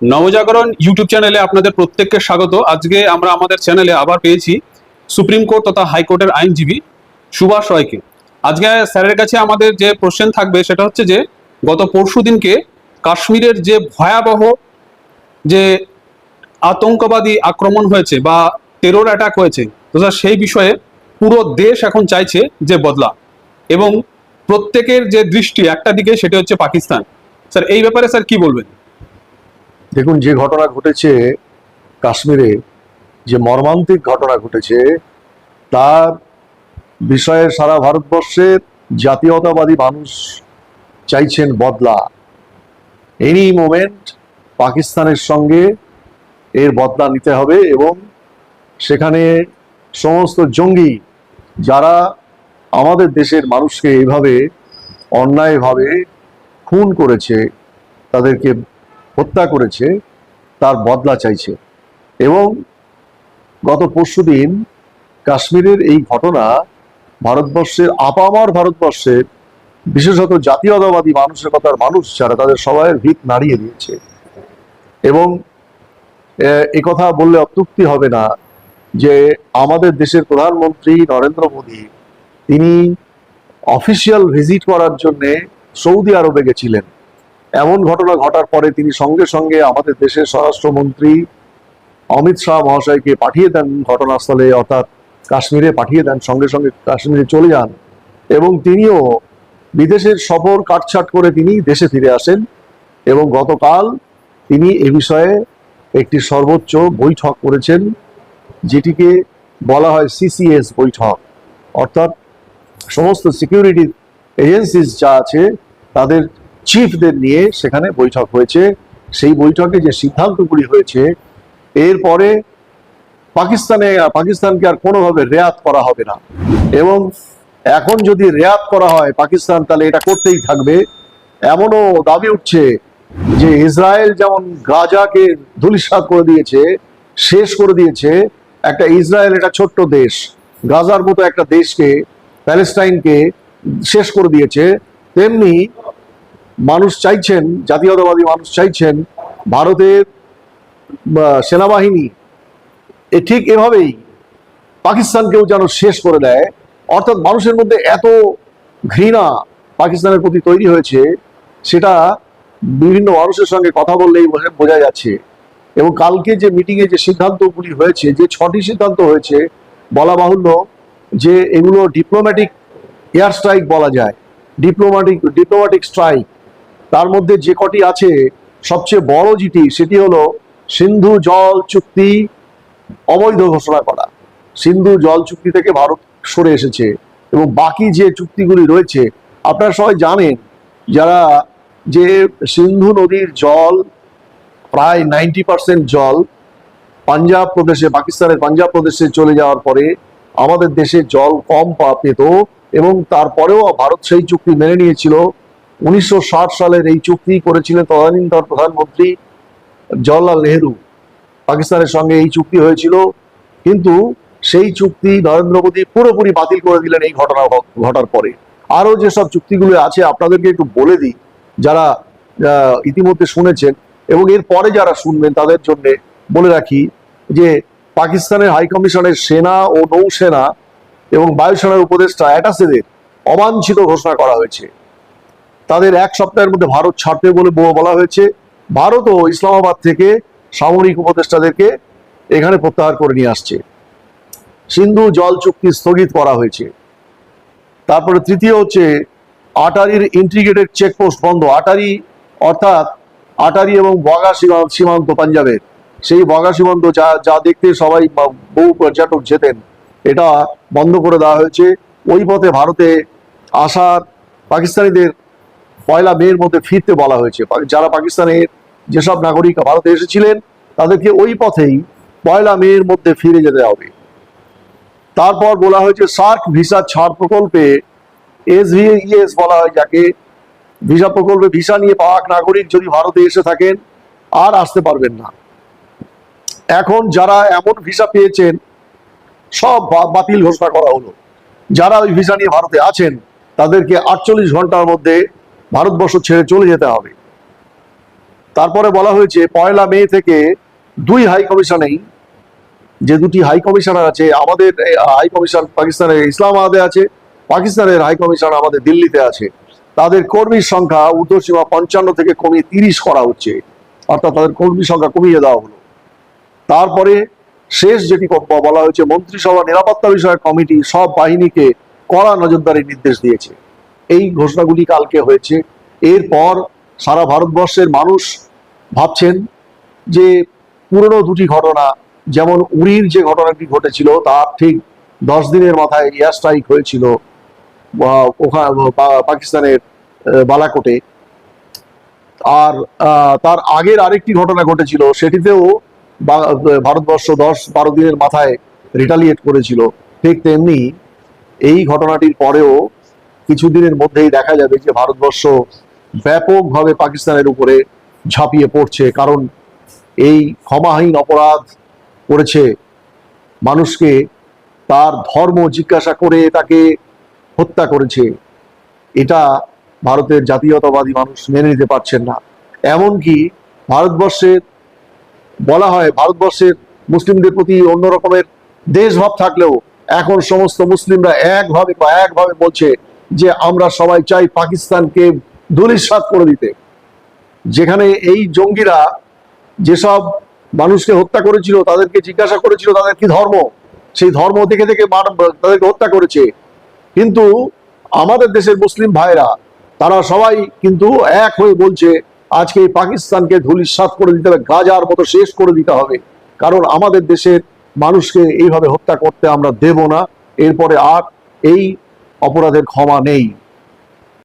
নবজাগরণ YouTube চ্যানেলে আপনাদের প্রত্যেককে স্বাগত। আজকে আমরা আমাদের চ্যানেলে আবার পেয়েছি সুপ্রিম কোর্ট তথা হাইকোর্টের আইনজীবী সুভাষ রয়কে। আজকে স্যারের কাছে আমাদের যে কোশ্চেন থাকবে সেটা হচ্ছে যে, গত পরশু দিনকে কাশ্মীরের যে ভয়াবহ যে আতঙ্কবাদী আক্রমণ হয়েছে বা টেরোর অ্যাটাক হয়েছে তো স্যার সেই বিষয়ে পুরো দেশ এখন চাইছে যে বদলা। এবং প্রত্যেকের যে দৃষ্টি, একটা দিকে সেটা হচ্ছে পাকিস্তান। স্যার, এই ব্যাপারে স্যার কি বলবেন? দেখুন, যে ঘটনা ঘটেছে কাশ্মীরে, যে মর্মান্তিক ঘটনা ঘটেছে, তার বিষয়ে সারা ভারতবর্ষের জাতীয়তাবাদী মানুষ চাইছেন বদলা। এনি মোমেন্ট পাকিস্তানের সঙ্গে এর বদলা নিতে হবে এবং সেখানে সমস্ত জঙ্গি যারা আমাদের দেশের মানুষকে এইভাবে অন্যায়ভাবে খুন করেছে, তাদেরকে হত্যা করেছে, তার বদলা চাইছে। এবং গত পরশুদিন কাশ্মীরের এই ঘটনা ভারতবর্ষের, আপামার ভারতবর্ষের বিশেষত জাতীয়তাবাদী মানুষের কথার মানুষ যারা, তাদের সবাই ভিত নাড়িয়ে দিয়েছে। এবং, এ কথা বললে অত্যুক্তি হবে না যে আমাদের দেশের প্রধানমন্ত্রী নরেন্দ্র মোদী, তিনি অফিসিয়াল ভিজিট করার জন্যে সৌদি আরবে গেছিলেন। এমন ঘটনা ঘটার পরে তিনি সঙ্গে সঙ্গে আমাদের দেশের স্বরাষ্ট্রমন্ত্রী অমিত শাহ মহাশয়কে পাঠিয়ে দেন ঘটনাস্থলে, অর্থাৎ কাশ্মীরে পাঠিয়ে দেন, সঙ্গে সঙ্গে কাশ্মীরে চলে যান। এবং তিনিও বিদেশের সফর কাটছাট করে তিনি দেশে ফিরে আসেন এবং গতকাল তিনি এ বিষয়ে একটি সর্বোচ্চ বৈঠক করেছেন, যেটিকে বলা হয় সিসিএস বৈঠক। অর্থাৎ সমস্ত সিকিউরিটি এজেন্সিস যা আছে, তাদের চিফদের নিয়ে সেখানে বৈঠক হয়েছে। সেই বৈঠকে যে সিদ্ধান্তগুলি হয়েছে, এরপরে পাকিস্তানে, পাকিস্তানকে আর কোনোভাবে রেয়াত করা হবে না। এবং এখন যদি রেয়াত করা হয় পাকিস্তান, তাহলে এটা করতেই থাকবে। এমনও দাবি উঠছে যে ইসরায়েল যেমন গাজাকে ধুলিসাৎ করে দিয়েছে, শেষ করে দিয়েছে, একটা ইসরায়েল এটা ছোট্ট দেশ, গাজার মতো একটা দেশকে, প্যালেস্টাইনকে শেষ করে দিয়েছে, তেমনি মানুষ চাইছেন, জাতীয়তাবাদী মানুষ চাইছেন, ভারতের সেনাবাহিনী, এ ঠিক এভাবেই পাকিস্তানকেও যেন শেষ করে দেয়। অর্থাৎ মানুষের মধ্যে এত ঘৃণা পাকিস্তানের প্রতি তৈরি হয়েছে, সেটা বিভিন্ন মানুষের সঙ্গে কথা বললেই বোঝা- যাচ্ছে। এবং কালকে যে মিটিংয়ে যে সিদ্ধান্তগুলি হয়েছে, যে ছটি সিদ্ধান্ত হয়েছে, বলা বাহুল্য যে এগুলো ডিপ্লোম্যাটিক এয়ার স্ট্রাইক বলা যায়। ডিপ্লোম্যাটিক ডিপ্লোম্যাটিক স্ট্রাইক তার মধ্যে যে কটি আছে, সবচেয়ে বড় যেটি, সেটি হলো সিন্ধু জল চুক্তি অবৈধ ঘোষণা করা। সিন্ধু জল চুক্তি থেকে ভারত সরে এসেছে এবং বাকি যে চুক্তিগুলি রয়েছে, আপনারা সবাই জানেন যারা যে সিন্ধু নদীর জল, প্রায় নাইনটি পার্সেন্ট জল পাঞ্জাব প্রদেশে, পাকিস্তানের পাঞ্জাব প্রদেশে চলে যাওয়ার পরে আমাদের দেশে জল কম পেত এবং তারপরেও ভারত সেই চুক্তি মেনে নিয়েছিল। উনিশশো ষাট সালের এই চুক্তি করেছিলেন তদানীন্তন প্রধানমন্ত্রী জওয়াহরলাল নেহরু। পাকিস্তানের সঙ্গে এই চুক্তি হয়েছিল। কিন্তু সেই চুক্তি নরেন্দ্র মোদী পুরোপুরি বাতিল করে দিলেন এই ঘটনা ঘটার পরে। আরও যেসব চুক্তিগুলো আছে, আপনাদেরকে একটু বলে দিই, যারা ইতিমধ্যে শুনেছেন এবং এর পরে যারা শুনবেন তাদের জন্য বলে রাখি যে, পাকিস্তানের হাইকমিশনের সেনা ও নৌসেনা এবং বায়ুসেনার উপদেষ্টা অ্যাটাসেদের অবাঞ্ছিত ঘোষণা করা হয়েছে। তাদের এক সপ্তাহের মধ্যে ভারত ছাড়তে বলে বলা হয়েছে। ভারতও ইসলামাবাদ থেকে সামরিক উপদেষ্টাদেরকে এখানে প্রত্যাহার করে নিয়ে আসছে। সিন্ধু জল চুক্তি স্থগিত করা হয়েছে। তারপরে তৃতীয় হচ্ছে, আটারির ইন্টিগ্রেটেড চেকপোস্ট বন্ধ। আটারি অর্থাৎ আটারি এবং বগা সীমা- সীমান্ত পাঞ্জাবের। সেই বগা সীমান্ত যা যা দেখতে সবাই বহু পর্যটক যেতেন, এটা বন্ধ করে দেওয়া হয়েছে। ওই পথে ভারতে আসার পাকিস্তানিদের পয়লা মেয়ের মধ্যে ফিরতে বলা হয়েছে। যারা পাকিস্তানের যেসব নাগরিক ভারতে এসেছিলেন, তাদেরকে ওই পথেই পয়লা মেয়ের মধ্যে ফিরে যেতে হবে। তারপর বলা হয়েছে, সার্ক ভিসা ছাড় প্রকল্পে এসভিএস বলা হয় যাকে। ভিসা প্রকল্পে ভিসা নিয়ে পাক নাগরিক যদি ভারতে এসে থাকেন, আর আসতে পারবেন না। এখন যারা এমন ভিসা পেয়েছেন, সব বাতিল ঘোষণা করা হলো। যারা ওই ভিসা নিয়ে ভারতে আছেন, তাদেরকে আটচল্লিশ ঘণ্টার মধ্যে ভারতবর্ষ ছেড়ে চলে যেতে হবে। তারপরে বলা হয়েছে, পয়লা মে থেকে দুই হাই কমিশনেই, যে দুটি হাই কমিশনার আছে, আমাদের হাই কমিশন পাকিস্তানের ইসলামাবাদে আছে, পাকিস্তানের হাই কমিশন আমাদের দিল্লিতে আছে। তাদের কর্মীর সংখ্যা ঊর্ধ্বসীমা পঞ্চান্ন থেকে কমিয়ে তিরিশ করা হচ্ছে। অর্থাৎ তাদের কর্মী সংখ্যা কমিয়ে দেওয়া হলো। তারপরে শেষ যেটি বলা হয়েছে, মন্ত্রিসভা নিরাপত্তা বিষয়ক কমিটি সব বাহিনীকে কড়া নজরদারির নির্দেশ দিয়েছে। এই ঘোষণাগুলি কালকে হয়েছে। এরপর সারা ভারতবর্ষের মানুষ ভাবছেন যে পুরনো দুটি ঘটনা, যেমন উড়ির যে ঘটনাটি ঘটেছিল, তার ঠিক দশ দিনের মাথায় এয়ার স্ট্রাইক হয়েছিল পাকিস্তানের বালাকোটে। আর তার আগের আরেকটি ঘটনা ঘটেছিল, সেটিতেও ভারতবর্ষ দশ বারো দিনের মাথায় রিটালিয়েট করেছিল। ঠিক তেমনি এই ঘটনাটির পরেও কিছুদিনের মধ্যেই দেখা যাবে যে ভারতবর্ষ ব্যাপকভাবে পাকিস্তানের উপরে ঝাঁপিয়ে পড়ছে, কারণ এই ক্ষমাহীন অপরাধ করেছে মানুষকে, তার ধর্ম জিজ্ঞাসা করে তাকে হত্যা করেছে। এটা ভারতের জাতীয়তাবাদী মানুষ মেনে নিতে পারছেন না। এমনকি ভারতবর্ষের বলা হয়, ভারতবর্ষের মুসলিমদের প্রতি অন্য রকমের দেশভাব থাকলেও এখন সমস্ত মুসলিমরা একভাবে বা একভাবে বলছে যে আমরা সবাই চাই পাকিস্তানকে ধূলিসাৎ করে দিতে। যেখানে এই জঙ্গিরা যেসব মানুষকে হত্যা করেছিল, তাদেরকে জিজ্ঞাসা করেছিল, তাদের কি ধর্ম? সেই ধর্ম দেখে দেখে তাদেরকে হত্যা করেছে। কিন্তু আমাদের দেশের মুসলিম ভাইরা তারা সবাই কিন্তু এক হয়ে বলছে, আজকে এই পাকিস্তানকে ধূলিসাৎ করে দিতে হবে, গাজার মতো শেষ করে দিতে হবে। কারণ আমাদের দেশের মানুষকে এইভাবে হত্যা করতে আমরা দেব না। এরপরে আর এই অপরাধের ক্ষমা নেই।